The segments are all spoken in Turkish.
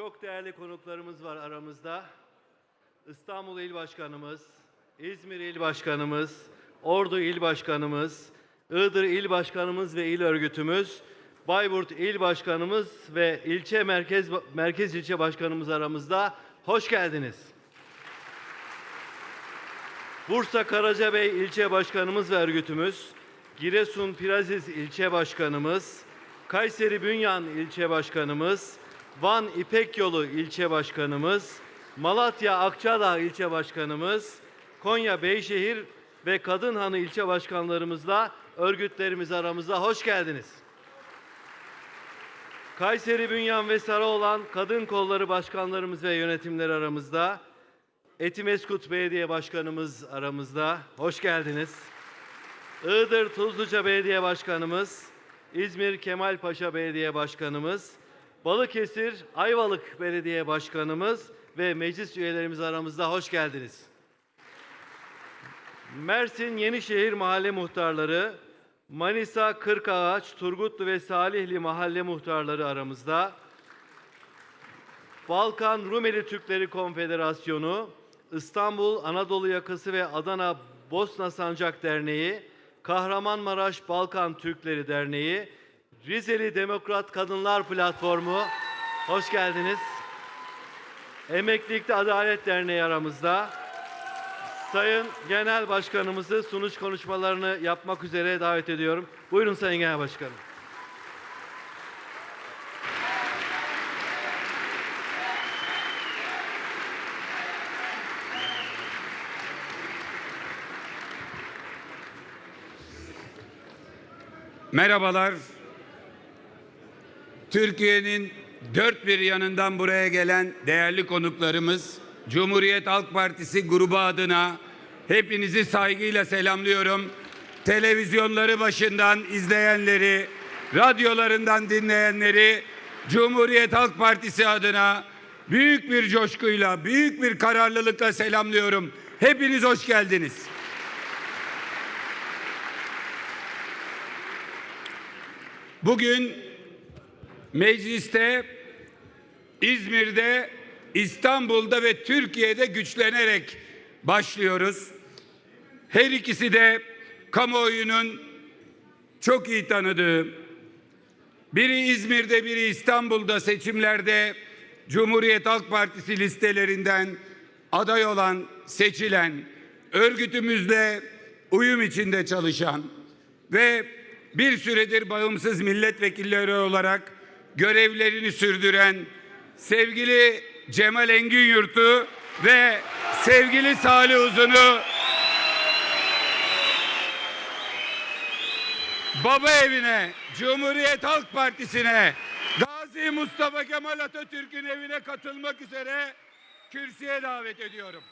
Çok değerli konuklarımız var aramızda. İstanbul İl Başkanımız, İzmir İl Başkanımız, Ordu İl Başkanımız, Iğdır İl Başkanımız ve İl Örgütümüz, Bayburt İl Başkanımız ve ilçe merkez merkez ilçe başkanımız aramızda. Hoş geldiniz. Bursa Karacabey ilçe başkanımız ve örgütümüz, Giresun Piraziz ilçe başkanımız, Kayseri Bünyan ilçe başkanımız, Van İpek Yolu ilçe başkanımız, Malatya Akçadağ ilçe başkanımız, Konya Beyşehir ve Kadınhanı ilçe başkanlarımızla örgütlerimiz aramızda hoş geldiniz. Kayseri Bünyan ve Sarıoğlan Kadın Kolları Başkanlarımız ve yönetimler aramızda. Etimeskut Belediye Başkanımız aramızda. Hoş geldiniz. Iğdır Tuzluca Belediye Başkanımız, İzmir Kemalpaşa Belediye Başkanımız, Balıkesir Ayvalık Belediye Başkanımız ve meclis üyelerimiz aramızda hoş geldiniz. Mersin Yenişehir Mahalle Muhtarları, Manisa Kırkağaç, Turgutlu ve Salihli Mahalle Muhtarları aramızda. Balkan Rumeli Türkleri Konfederasyonu, İstanbul Anadolu Yakası ve Adana Bosna Sancak Derneği, Kahramanmaraş Balkan Türkleri Derneği, Rizeli Demokrat Kadınlar Platformu, hoş geldiniz. Emeklilikte Adalet Derneği aramızda. Sayın Genel Başkanımızı sunuş konuşmalarını yapmak üzere davet ediyorum. Buyurun Sayın Genel Başkanım. Merhabalar. Türkiye'nin dört bir yanından buraya gelen değerli konuklarımız, Cumhuriyet Halk Partisi grubu adına hepinizi saygıyla selamlıyorum. Televizyonları başından izleyenleri, radyolarından dinleyenleri Cumhuriyet Halk Partisi adına büyük bir coşkuyla, büyük bir kararlılıkla selamlıyorum. Hepiniz hoş geldiniz. Bugün mecliste İzmir'de, İstanbul'da ve Türkiye'de güçlenerek başlıyoruz. Her ikisi de kamuoyunun çok iyi tanıdığı, biri İzmir'de, biri İstanbul'da seçimlerde Cumhuriyet Halk Partisi listelerinden aday olan, seçilen, örgütümüzle uyum içinde çalışan ve bir süredir bağımsız milletvekilleri olarak görevlerini sürdüren sevgili Cemal Engin Yurt'u ve sevgili Salih Uzun'u baba evine, Cumhuriyet Halk Partisi'ne, Gazi Mustafa Kemal Atatürk'ün evine katılmak üzere kürsüye davet ediyorum.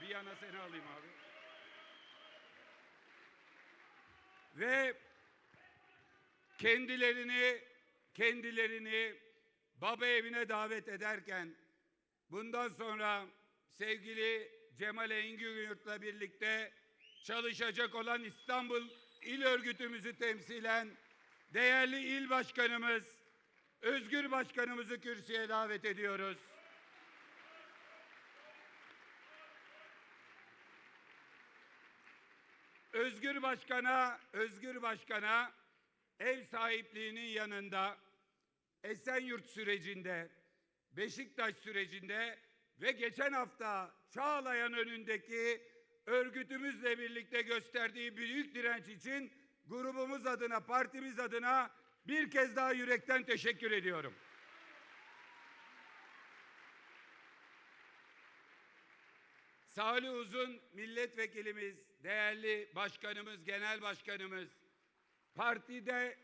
Bir yana seni alayım abi. Ve kendilerini kendilerini baba evine davet ederken bundan sonra sevgili Cemal Engin birlikte çalışacak olan İstanbul İl Örgütümüzü temsilen değerli il başkanımız Özgür Başkanımızı kürsüye davet ediyoruz. Özgür Başkan'a, Özgür Başkan'a ev sahipliğinin yanında Esenyurt sürecinde, Beşiktaş sürecinde ve geçen hafta Çağlayan önündeki örgütümüzle birlikte gösterdiği büyük direnç için grubumuz adına, partimiz adına bir kez daha yürekten teşekkür ediyorum. Salih Uzun milletvekilimiz, değerli başkanımız, genel başkanımız, partide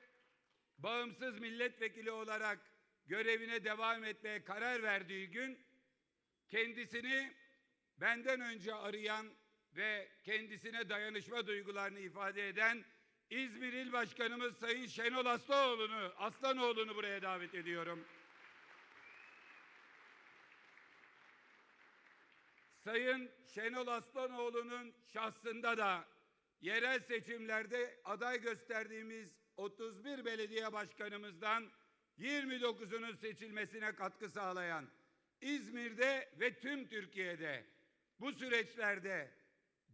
bağımsız milletvekili olarak görevine devam etmeye karar verdiği gün kendisini benden önce arayan ve kendisine dayanışma duygularını ifade eden İzmir İl Başkanımız Sayın Şenol Aslanoğlu'nu, Aslanoğlu'nu buraya davet ediyorum. Sayın Şenol Aslanoğlu'nun şahsında da yerel seçimlerde aday gösterdiğimiz 31 belediye başkanımızdan 29'unun seçilmesine katkı sağlayan İzmir'de ve tüm Türkiye'de bu süreçlerde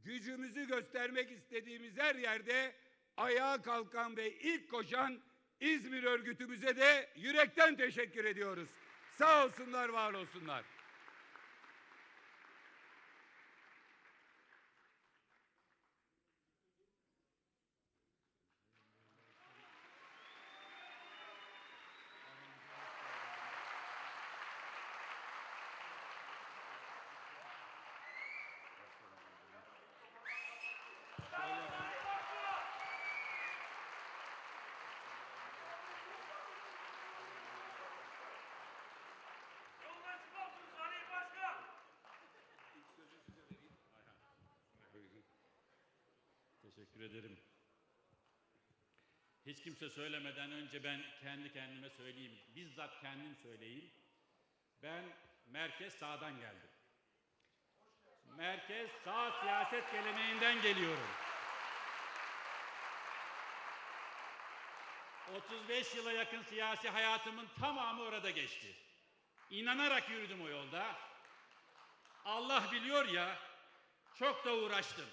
gücümüzü göstermek istediğimiz her yerde ayağa kalkan ve ilk koşan İzmir örgütümüze de yürekten teşekkür ediyoruz. Sağ olsunlar, var olsunlar. Teşekkür ederim. Hiç kimse söylemeden önce ben kendi kendime söyleyeyim. Bizzat kendim söyleyeyim. Ben merkez sağdan geldim. Merkez sağ siyaset geleneğinden geliyorum. 35 yıla yakın siyasi hayatımın tamamı orada geçti. İnanarak yürüdüm o yolda. Allah biliyor ya, çok da uğraştım.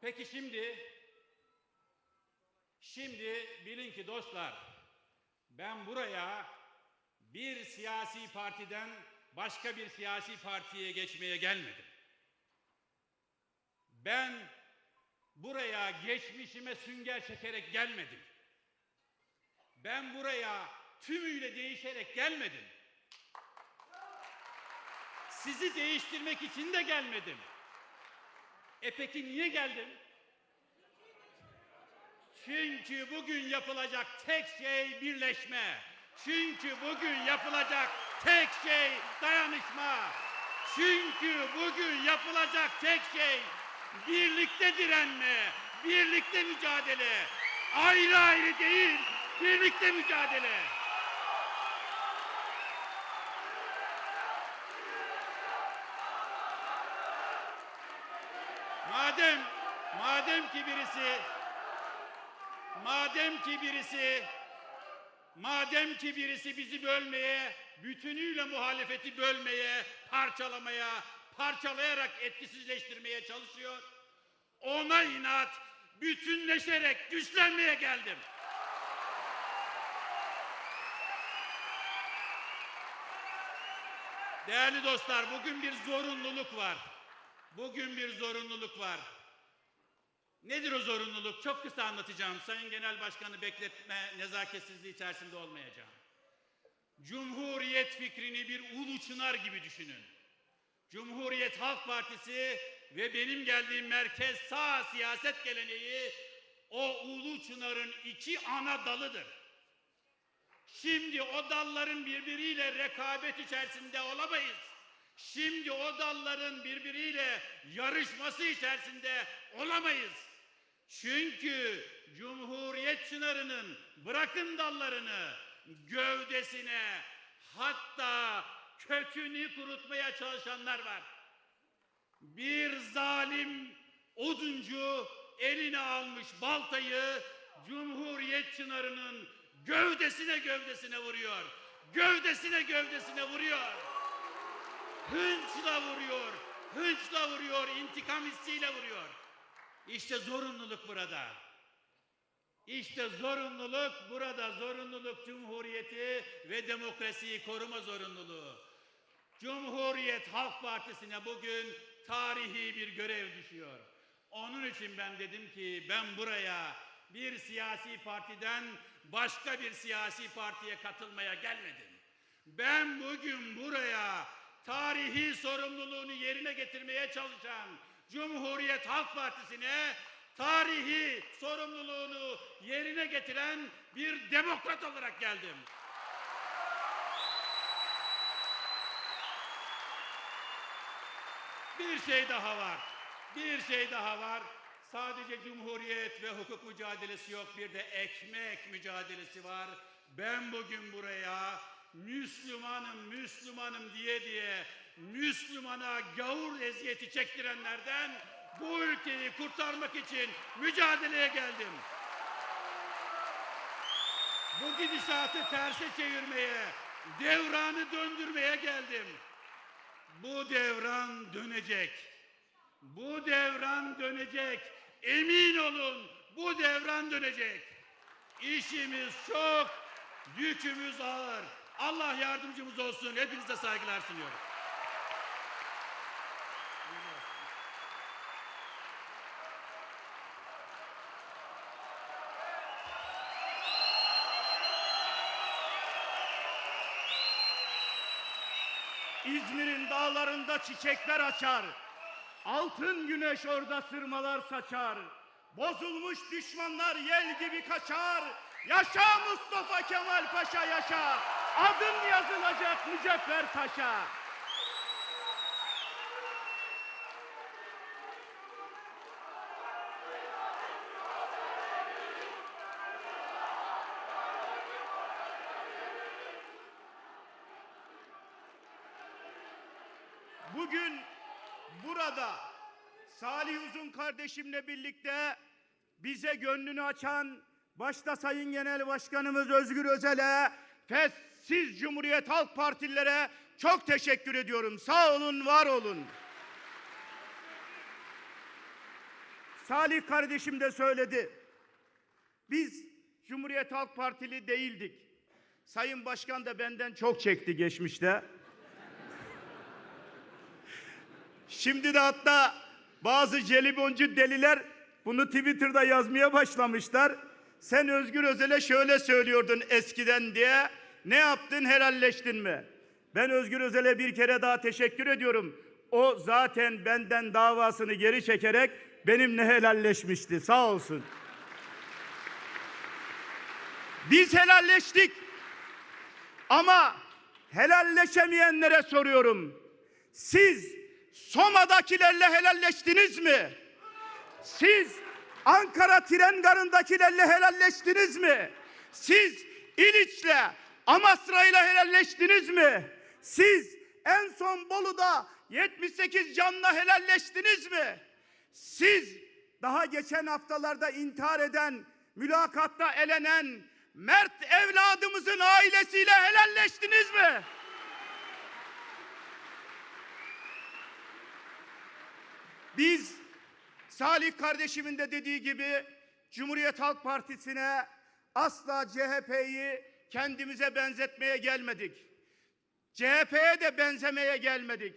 Peki şimdi, şimdi bilin ki dostlar, ben buraya bir siyasi partiden başka bir siyasi partiye geçmeye gelmedim. Ben buraya geçmişime sünger çekerek gelmedim. Ben buraya tümüyle değişerek gelmedim. Sizi değiştirmek için de gelmedim. E peki niye geldim? Çünkü bugün yapılacak tek şey birleşme. Çünkü bugün yapılacak tek şey dayanışma. Çünkü bugün yapılacak tek şey birlikte direnme, birlikte mücadele. Ayrı ayrı değil, birlikte mücadele. Madem madem ki birisi madem ki birisi madem ki birisi bizi bölmeye, bütünüyle muhalefeti bölmeye, parçalamaya, parçalayarak etkisizleştirmeye çalışıyor. Ona inat bütünleşerek güçlenmeye geldim. Değerli dostlar, bugün bir zorunluluk var. Bugün bir zorunluluk var. Nedir o zorunluluk? Çok kısa anlatacağım. Sayın Genel Başkanı bekletme nezaketsizliği içerisinde olmayacağım. Cumhuriyet fikrini bir ulu çınar gibi düşünün. Cumhuriyet Halk Partisi ve benim geldiğim merkez sağ siyaset geleneği o ulu çınarın iki ana dalıdır. Şimdi o dalların birbiriyle rekabet içerisinde olamayız. Şimdi o dalların birbiriyle yarışması içerisinde olamayız. Çünkü Cumhuriyet çınarının bırakın dallarını gövdesine hatta kökünü kurutmaya çalışanlar var. Bir zalim oduncu eline almış baltayı Cumhuriyet çınarının gövdesine gövdesine vuruyor. Gövdesine gövdesine vuruyor. Hınçla vuruyor. Hınçla vuruyor. intikam hissiyle vuruyor. İşte zorunluluk burada. İşte zorunluluk burada. Zorunluluk Cumhuriyeti ve demokrasiyi koruma zorunluluğu. Cumhuriyet Halk Partisi'ne bugün tarihi bir görev düşüyor. Onun için ben dedim ki ben buraya bir siyasi partiden başka bir siyasi partiye katılmaya gelmedim. Ben bugün buraya tarihi sorumluluğunu yerine getirmeye çalışan Cumhuriyet Halk Partisi'ne tarihi sorumluluğunu yerine getiren bir demokrat olarak geldim. Bir şey daha var. Bir şey daha var. Sadece cumhuriyet ve hukuk mücadelesi yok. Bir de ekmek mücadelesi var. Ben bugün buraya Müslümanım, Müslümanım diye diye Müslümana gavur eziyeti çektirenlerden bu ülkeyi kurtarmak için mücadeleye geldim. bu gidişatı terse çevirmeye, devranı döndürmeye geldim. Bu devran dönecek. Bu devran dönecek. Emin olun bu devran dönecek. İşimiz çok, yükümüz ağır. Allah yardımcımız olsun. Hepinize saygılar sunuyorum. İzmir'in dağlarında çiçekler açar. Altın güneş orada sırmalar saçar. Bozulmuş düşmanlar yel gibi kaçar. Yaşa Mustafa Kemal Paşa yaşa. Adın yazılacak mücevher taşa. Bugün burada Salih Uzun kardeşimle birlikte bize gönlünü açan başta Sayın Genel Başkanımız Özgür Özel'e ve siz Cumhuriyet Halk Partililere çok teşekkür ediyorum. Sağ olun, var olun. Salih kardeşim de söyledi. Biz Cumhuriyet Halk Partili değildik. Sayın Başkan da benden çok çekti geçmişte. Şimdi de hatta bazı jeliboncu deliler bunu Twitter'da yazmaya başlamışlar. Sen Özgür Özel'e şöyle söylüyordun eskiden diye. Ne yaptın helalleştin mi? Ben Özgür Özel'e bir kere daha teşekkür ediyorum. O zaten benden davasını geri çekerek benimle helalleşmişti. Sağ olsun. Biz helalleştik. Ama helalleşemeyenlere soruyorum. Siz Soma'dakilerle helalleştiniz mi? Siz Ankara tren garındakilerle helalleştiniz mi? Siz İliç'le, Amasra'yla helalleştiniz mi? Siz en son Bolu'da 78 canla helalleştiniz mi? Siz daha geçen haftalarda intihar eden, mülakatta elenen Mert evladımızın ailesiyle helalleştiniz mi? Biz Salih kardeşimin de dediği gibi Cumhuriyet Halk Partisi'ne asla CHP'yi kendimize benzetmeye gelmedik. CHP'ye de benzemeye gelmedik.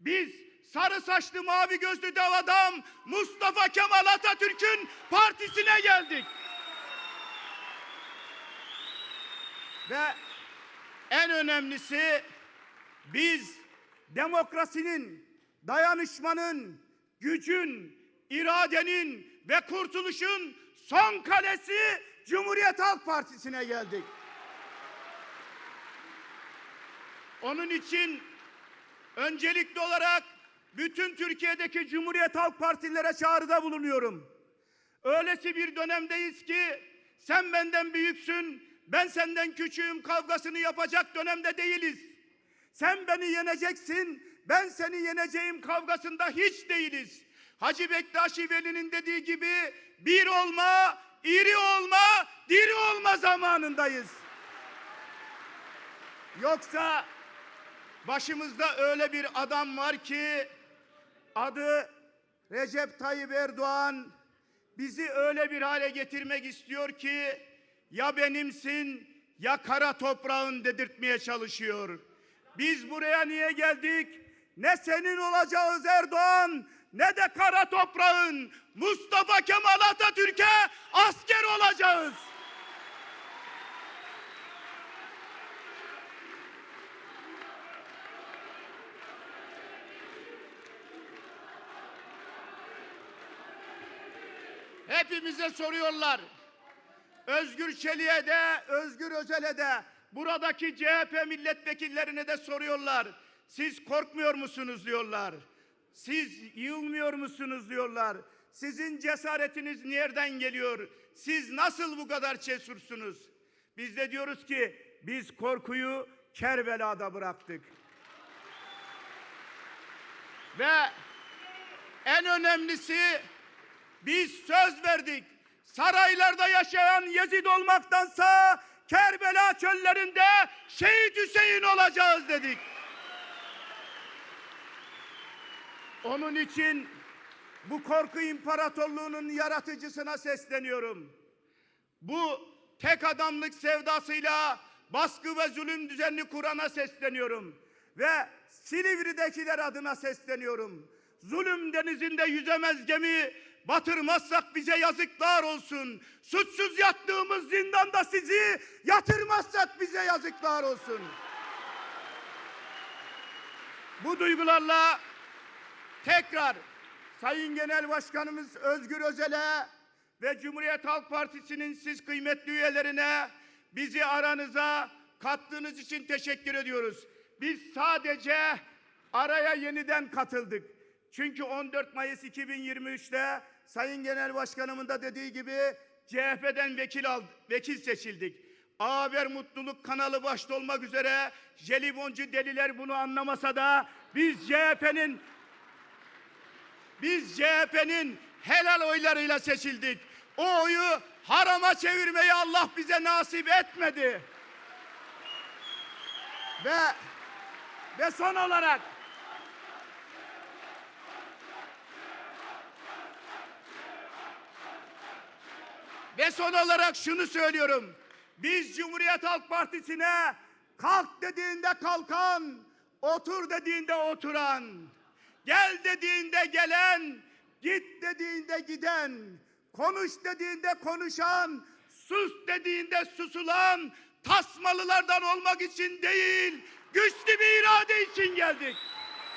Biz sarı saçlı mavi gözlü dev adam Mustafa Kemal Atatürk'ün partisine geldik. Ve en önemlisi biz demokrasinin, dayanışmanın, gücün, iradenin ve kurtuluşun son kalesi Cumhuriyet Halk Partisi'ne geldik. Onun için öncelikli olarak bütün Türkiye'deki Cumhuriyet Halk Partilere çağrıda bulunuyorum. Öylesi bir dönemdeyiz ki sen benden büyüksün, ben senden küçüğüm kavgasını yapacak dönemde değiliz. Sen beni yeneceksin, ben seni yeneceğim kavgasında hiç değiliz. Hacı Bektaşi Veli'nin dediği gibi bir olma, iri olma, diri olma zamanındayız. Yoksa başımızda öyle bir adam var ki adı Recep Tayyip Erdoğan bizi öyle bir hale getirmek istiyor ki ya benimsin ya kara toprağın dedirtmeye çalışıyor. Biz buraya niye geldik? Ne senin olacağız Erdoğan ne de kara toprağın Mustafa Kemal Atatürk'e asker olacağız. Hepimize soruyorlar. Özgür Çelik'e de, Özgür Özel'e de, buradaki CHP milletvekillerine de soruyorlar. Siz korkmuyor musunuz diyorlar. Siz yılmıyor musunuz diyorlar. Sizin cesaretiniz nereden geliyor? Siz nasıl bu kadar cesursunuz? Biz de diyoruz ki biz korkuyu Kerbela'da bıraktık. Ve en önemlisi biz söz verdik. Saraylarda yaşayan Yezid olmaktansa Kerbela çöllerinde Şehit Hüseyin olacağız dedik. Onun için bu korku imparatorluğunun yaratıcısına sesleniyorum. Bu tek adamlık sevdasıyla baskı ve zulüm düzenini kurana sesleniyorum. Ve Silivri'dekiler adına sesleniyorum. Zulüm denizinde yüzemez gemi batırmazsak bize yazıklar olsun. Suçsuz yattığımız zindanda sizi yatırmazsak bize yazıklar olsun. Bu duygularla tekrar Sayın Genel Başkanımız Özgür Özel'e ve Cumhuriyet Halk Partisi'nin siz kıymetli üyelerine bizi aranıza kattığınız için teşekkür ediyoruz. Biz sadece araya yeniden katıldık. Çünkü 14 Mayıs 2023'te Sayın Genel Başkanımın da dediği gibi CHP'den vekil aldı, vekil seçildik. A Haber Mutluluk kanalı başta olmak üzere jeliboncu deliler bunu anlamasa da biz CHP'nin biz CHP'nin helal oylarıyla seçildik. O oyu harama çevirmeyi Allah bize nasip etmedi. Ve ve son olarak Ve son olarak şunu söylüyorum. Biz Cumhuriyet Halk Partisi'ne kalk dediğinde kalkan, otur dediğinde oturan, gel dediğinde gelen, git dediğinde giden, konuş dediğinde konuşan, sus dediğinde susulan, tasmalılardan olmak için değil, güçlü bir irade için geldik.